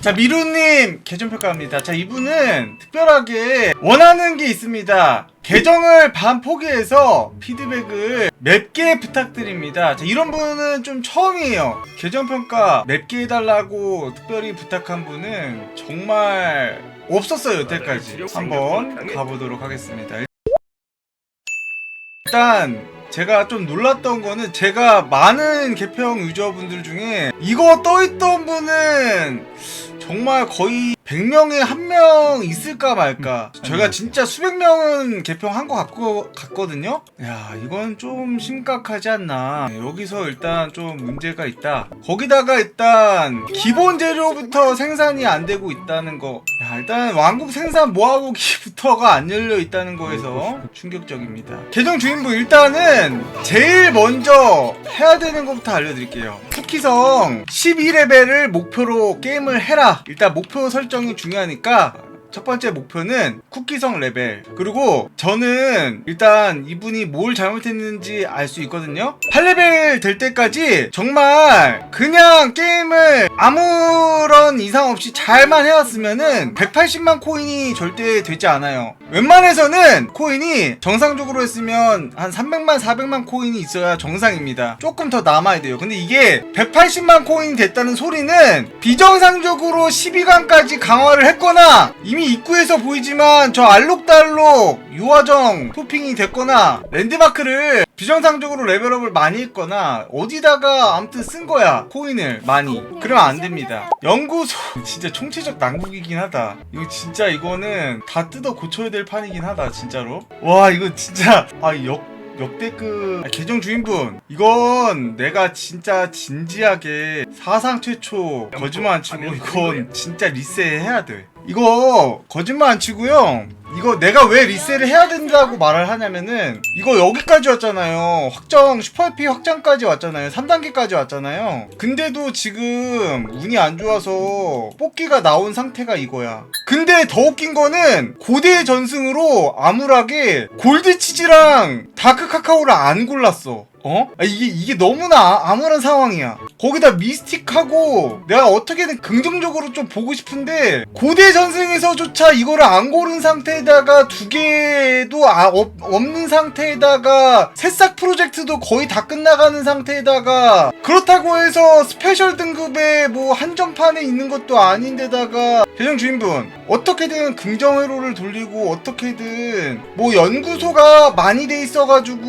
자 미루님 계정 평가합니다. 자 이분은 특별하게 원하는 게 있습니다. 계정을 반 포기해서 피드백을 맵게 부탁드립니다. 자 이런 분은 좀 처음이에요. 계정 평가 맵게 해달라고 특별히 부탁한 분은 정말 없었어요 여태까지. 한번 가보도록 하겠습니다. 일단 제가 좀 놀랐던 거는 제가 많은 개평 유저분들 중에 이거 떠있던 분은 정말 거의 100명에 한 명 있을까 말까. 저희가 진짜 수백 명은 개평한 것 같고, 같거든요? 야 이건 좀 심각하지 않나. 네, 여기서 일단 좀 문제가 있다. 거기다가 일단 기본 재료부터 생산이 안 되고 있다는 거. 야, 일단 왕국 생산 모아보기부터가 안 열려 있다는 거에서 충격적입니다. 계정 주인분 일단은 제일 먼저 해야 되는 것부터 알려드릴게요. 쿠키성 12레벨을 목표로 게임을 해라. 일단 목표 설정 이 중요하니까 첫 번째 목표는 쿠키성 레벨. 그리고 저는 일단 이분이 뭘 잘못했는지 알 수 있거든요. 8레벨 될 때까지 정말 그냥 게임을 아무런 이상 없이 잘만 해왔으면은 180만 코인이 절대 되지 않아요 웬만해서는 코인이 정상적으로 했으면 한 300만 400만 코인이 있어야 정상입니다. 조금 더 남아야 돼요. 근데 이게 180만 코인이 됐다는 소리는 비정상적으로 12강까지 강화를 했거나 이미 입구에서 보이지만 저 알록달록 유화정 토핑이 됐거나 랜드마크를 비정상적으로 레벨업을 많이 했거나 어디다가 아무튼 쓴 거야 코인을 많이. 그러면 안 됩니다. 연구소 진짜 총체적 난국이긴 하다. 이거 진짜 이거는 다 뜯어 고쳐야 될 판이긴 하다 진짜로. 와 이거 진짜. 아역 역대급. 아, 계정 주인분. 이건 내가 진짜 진지하게 사상 최초 거짓말 안 치고 이건 진짜 리셋해야 돼 이거 거짓말 안 치고요. 이거 내가 왜 리셋을 해야 된다고 말을 하냐면은 이거 여기까지 왔잖아요. 확정 슈퍼IP 확장까지 왔잖아요. 3단계까지 왔잖아요. 근데도 지금 운이 안 좋아서 뽑기가 나온 상태가 이거야. 근데 더 웃긴 거는 고대 전승으로 암울하게 골드 치즈랑 다크 카카오를 안 골랐어 어? 아, 이게 이게 너무나 아- 암울한 상황이야. 거기다 미스틱하고 내가 어떻게든 긍정적으로 좀 보고 싶은데 고대 전승에서조차 이거를 안 고른 상태에다가 두 개도 아, 없, 없는 상태에다가 새싹 프로젝트도 거의 다 끝나가는 상태에다가 그렇다고 해서 스페셜 등급의 뭐 한정판에 있는 것도 아닌데다가 대장 주인분 어떻게든 긍정 회로를 돌리고 어떻게든 뭐 연구소가 많이 돼 있어가지고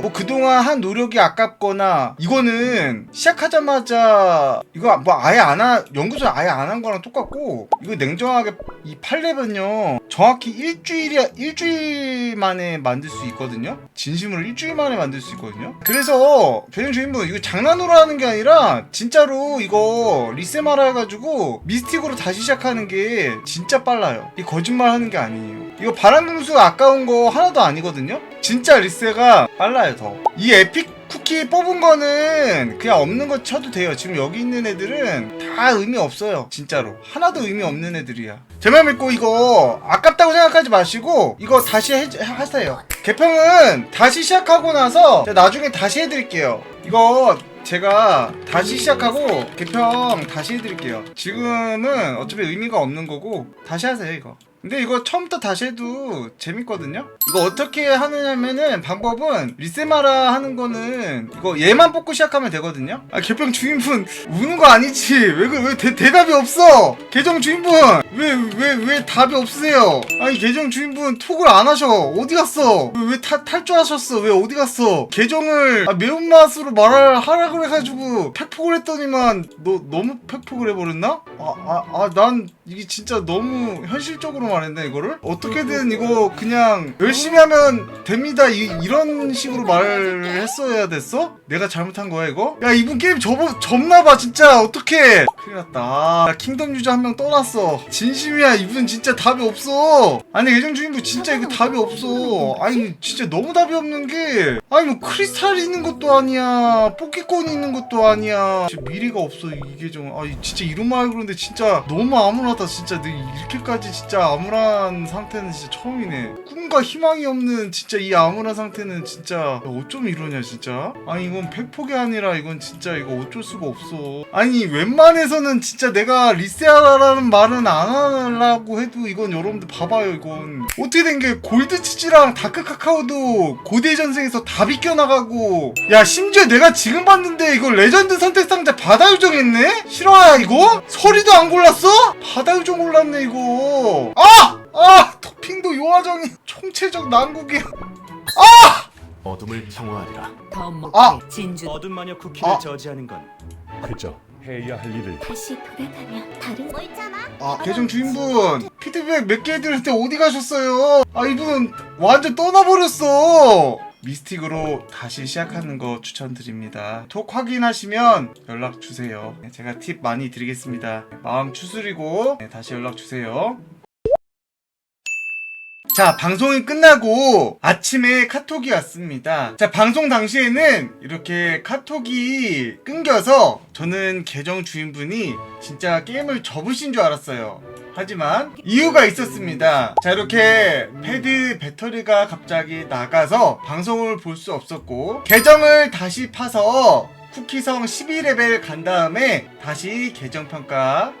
뭐 그동안 한 노력이 아깝거나 이거는 시작하자마자 이거 뭐 아예 안 한 연구소 아예 안 한 거랑 똑같고 이거 냉정하게 이 8렙은요 정확히 일주일이 일주일 만에 만들 수 있거든요. 진심으로 일주일 만에 만들 수 있거든요. 그래서 배정 주인분 이거 장난으로 하는 게 아니라 진짜로 이거 리세마라 해가지고 미스틱으로 다시 시작하는 게 진짜 빨라요 이 거짓말 하는 게 아니에요 이거 바람금수 아까운 거 하나도 아니거든요 진짜 리세가 빨라요 더 이 에픽 쿠키 뽑은 거는 그냥 없는 거 쳐도 돼요. 지금 여기 있는 애들은 다 의미 없어요. 진짜로. 하나도 의미 없는 애들이야. 제말 믿고 이거 아깝다고 생각하지 마시고 이거 다시 해, 하세요. 개평은 다시 시작하고 나서 나중에 다시 해드릴게요. 이거 제가 다시 시작하고 개평 다시 해드릴게요. 지금은 어차피 의미가 없는 거고 다시 하세요 이거. 근데 이거 처음부터 다시 해도 재밌거든요? 이거 어떻게 하느냐면은 방법은 리세마라 하는 거는 이거 얘만 뽑고 시작하면 되거든요? 아 개평 주인분 우는 거 아니지? 왜, 그- 왜 대, 대답이 없어? 계정 주인분 왜 왜 왜 답이 없으세요? 아니 계정 주인분 톡을 안 하셔. 어디 갔어? 왜, 왜 타, 탈주하셨어? 왜 어디 갔어? 계정을 아, 매운맛으로 말을 하라 그래가지고 팩폭을 했더니만 너 너무 팩폭을 해버렸나? 아아난 이게 진짜 너무 현실적으로 말했네 이거를? 어떻게든 이거 그냥 열심히 하면 됩니다. 이, 이런 식으로 말을 했어야 됐어? 내가 잘못한 거야 이거? 야 이분 게임 접어, 접나봐 진짜. 어떡해. 큰일 났다. 아, 나 킹덤 유저 한 명 떠났어. 진심이야. 이분 진짜 답이 없어. 아니 예정 주인분 진짜 이거 답이 없어. 아니 진짜 너무 답이 없는 게. 아니 뭐 크리스탈 있는 것도 아니야. 뽑기권이 있는 것도 아니야. 진짜 미래가 없어 이게 좀. 아 진짜 이런 말 그러는데 진짜 너무 암울하다 진짜. 내 이렇게까지 진짜 암 울한 상태는 진짜 처음이네. 꿈과 희망이 없는 진짜 이 암울한 상태는 진짜 야, 어쩜 이러냐 진짜. 아니 이건 팩폭이 아니라 이건 진짜 이거 어쩔 수가 없어. 아니 웬만해서는 진짜 내가 리세하라는 말은 안 하려고 해도 이건 여러분들 봐봐요 이건 어떻게 된 게 골드 치즈랑 다크 카카오도 고대 전생에서 다 비껴나가고 야 심지어 내가 지금 봤는데 이거 레전드 선택 상자 바다 요정했네? 실화야 이거? 서리도 안 골랐어? 바다 요정 골랐네 이거 아! 아! 토핑도 요하정이 총체적 난국이야 어둠을 평화하리라. 더 먹게 아! 진주 어둠 마녀 쿠키를 아. 저지하는 건 그저 해야 할 일을 다시 돌아가면 다른 거 있잖아. 아 계정 주인분 피드백 몇 개 해드릴 때 어디 가셨어요? 아 이분 완전 떠나버렸어 미스틱으로 다시 시작하는 거 추천드립니다 톡 확인하시면 연락 주세요 네, 제가 팁 많이 드리겠습니다 마음 추스리고 네, 다시 연락 주세요 자, 방송이 끝나고 아침에 카톡이 왔습니다. 자, 방송 당시에는 이렇게 카톡이 끊겨서 저는 계정 주인분이 진짜 게임을 접으신 줄 알았어요. 하지만 이유가 있었습니다. 자, 이렇게 패드 배터리가 갑자기 나가서 방송을 볼 수 없었고 계정을 다시 파서 쿠키성 12레벨 간 다음에 다시 계정 평가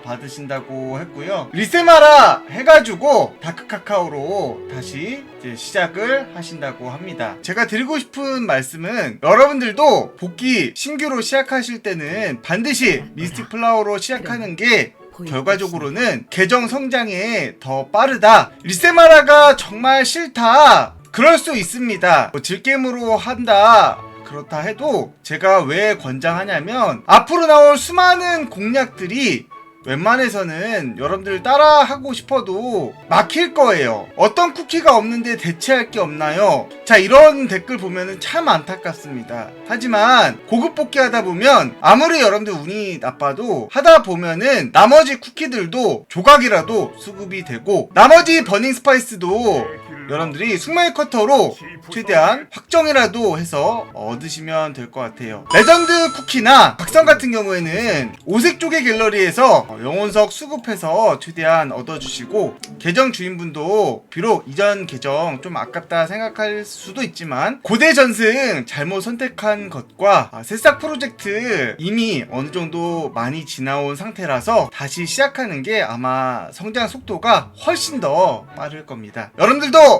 받으신다고 했고요. 리세마라 해가지고 다크 카카오로 다시 이제 시작을 하신다고 합니다. 제가 드리고 싶은 말씀은 여러분들도 복귀 신규로 시작하실 때는 반드시 미스틱 플라워로 시작하는 게 결과적으로는 계정 성장에 더 빠르다. 리세마라가 정말 싫다. 그럴 수 있습니다. 뭐 질게임으로 한다. 그렇다 해도 제가 왜 권장하냐면 앞으로 나올 수많은 공략들이 웬만해서는 여러분들 따라 하고 싶어도 막힐 거예요. 어떤 쿠키가 없는데 대체할 게 없나요? 자, 이런 댓글 보면은 참 안타깝습니다. 하지만 고급 뽑기 하다 보면 아무리 여러분들 운이 나빠도 하다 보면은 나머지 쿠키들도 조각이라도 수급이 되고 나머지 버닝 스파이스도 여러분들이 숙마의 커터로 최대한 확정이라도 해서 얻으시면 될 것 같아요. 레전드 쿠키나 각성 같은 경우에는 오색 쪽의 갤러리에서 어, 영혼석 수급해서 최대한 얻어주시고 계정 주인분도 비록 이전 계정 좀 아깝다 생각할 수도 있지만 고대 전승 잘못 선택한 것과 아, 새싹 프로젝트 이미 어느 정도 많이 지나온 상태라서 다시 시작하는 게 아마 성장 속도가 훨씬 더 빠를 겁니다. 여러분들도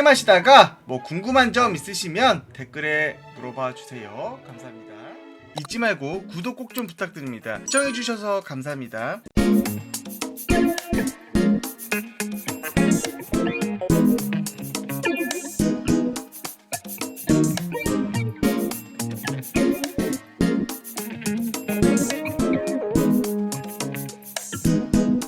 게임하시다가 뭐 궁금한 점 있으시면 댓글에 물어봐 주세요. 감사합니다. 잊지 말고 구독 꼭 좀 부탁드립니다. 시청해주셔서 감사합니다.